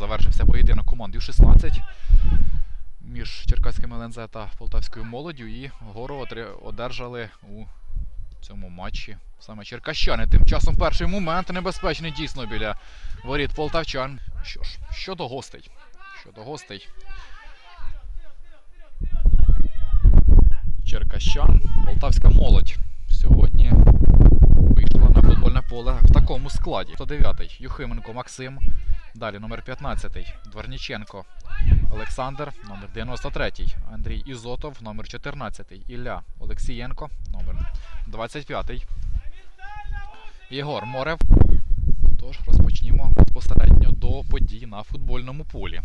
завершився поєдинок команд Ю-16 між Черкаським ЛНЗ та Полтавською молоддю. І гору одержали у цьому матчі саме черкащани. Тим часом перший момент небезпечний дійсно біля воріт полтавчан. Що ж, щодо гостей. Щодо гостей. Черкащан, полтавська молодь сьогодні вийшла на футбольне поле в такому складі. 109-й Юхименко Максим. Далі номер 15-й Дворніченко Олександр, номер 93-й Андрій Ізотов, номер 14-й Ілля Олексієнко, номер 25-й Єгор Морев. Тож розпочнімо безпосередньо до подій на футбольному полі.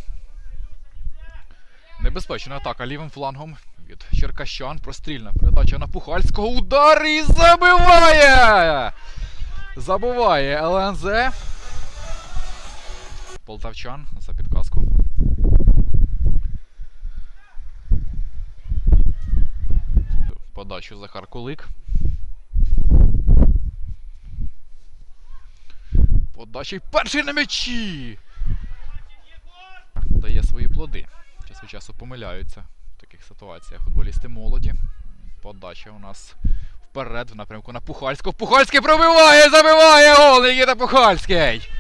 Небезпечна атака лівим флангом від Черкащан. Прострільна передача на Пухальського. Удар і забиває! Забиває ЛНЗ. Полтавчан за підказку. Подачу Захар Кулик. Подача перший на м'ячі! Дає свої плоди. Час від часу помиляються в таких ситуаціях футболісти молоді. Подача у нас вперед в напрямку на Пухальського. Пухальський пробиває! Забиває гол! Нікіта Пухальський!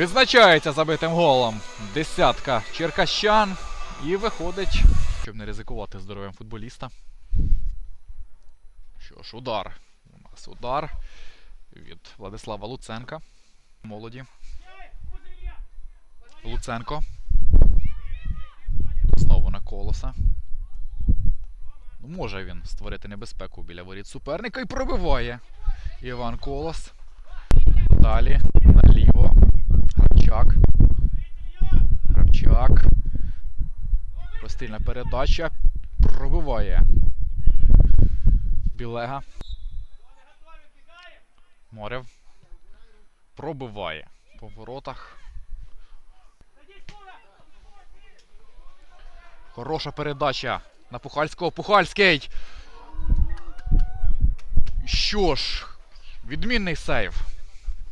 Відзначається забитим голом десятка черкащан. І виходить, щоб не ризикувати здоров'ям футболіста. Що ж, удар. У нас удар від Владислава Луценка. Молоді. Луценко. Знову на колоса. Ну, може він створити небезпеку біля воріт суперника і пробиває. Іван Колос. Далі. Грабчак. Грабчак. Простильна передача. Пробиває. Білега. Морев. Пробиває. По воротах. Хороша передача на Пухальського. Пухальський! Що ж, відмінний сейв.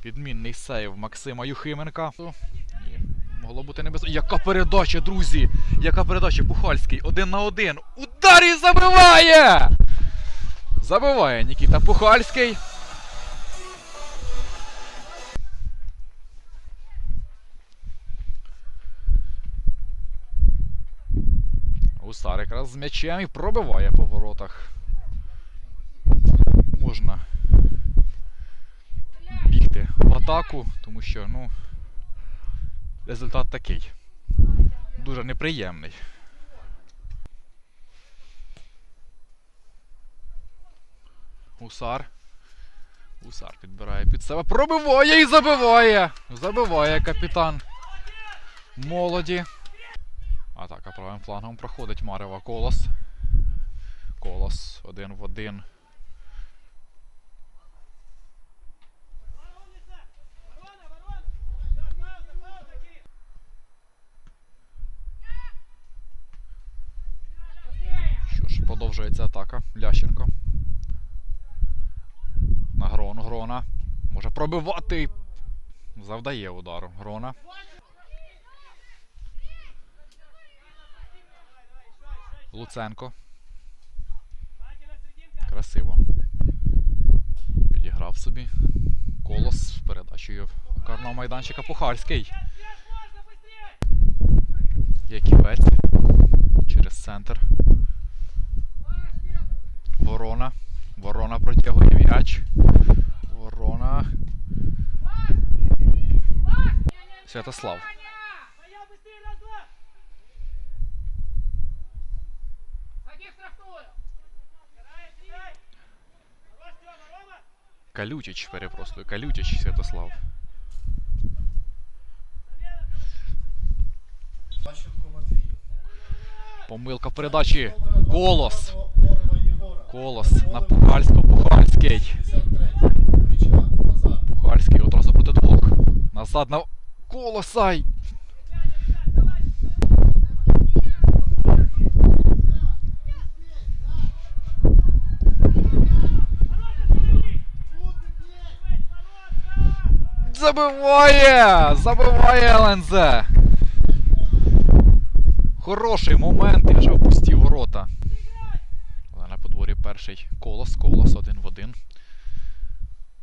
Відмінний сейв Максима Юхименка. І могло бути небезпечно. Яка передача, друзі! Яка передача Пухальський? Один на один. Удар і забиває! Забиває Нікіта Пухальський. Гусар якраз з м'ячем і пробиває по воротах. Можна атаку, тому що, ну, результат такий. Дуже неприємний. Гусар. Гусар підбирає під себе. Пробиває і забиває! Забиває капітан молоді. Атака правим флангом проходить Марева Колос. Колос один в один. Що ж, продовжується атака. Лященко. На Грону. Грона. Може пробивати. Завдає удару. Грона. Луценко. Красиво. Підіграв собі. Колос з передачею карного майданчика Пухальський. Яківець. Через центр. Рома! Калючич, перепрошую. Калючич Святослав. Ващенко Матвій. Помилка в передачі. Колос. Морева Єгора. Колос на Пухальського. Пухальський. 53. Вичка Назар. Пухальський одразу проти двох. Назад на Колосай. Забиває! Забиває ЛНЗ! Хороший момент, і вже в пусті ворота. Але на подворі перший колос, колос один в один.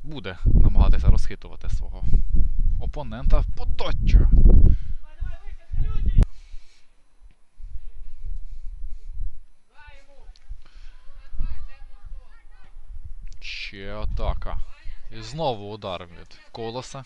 Буде намагатися розхитувати свого опонента в ему! Ще атака. І знову удар від колоса.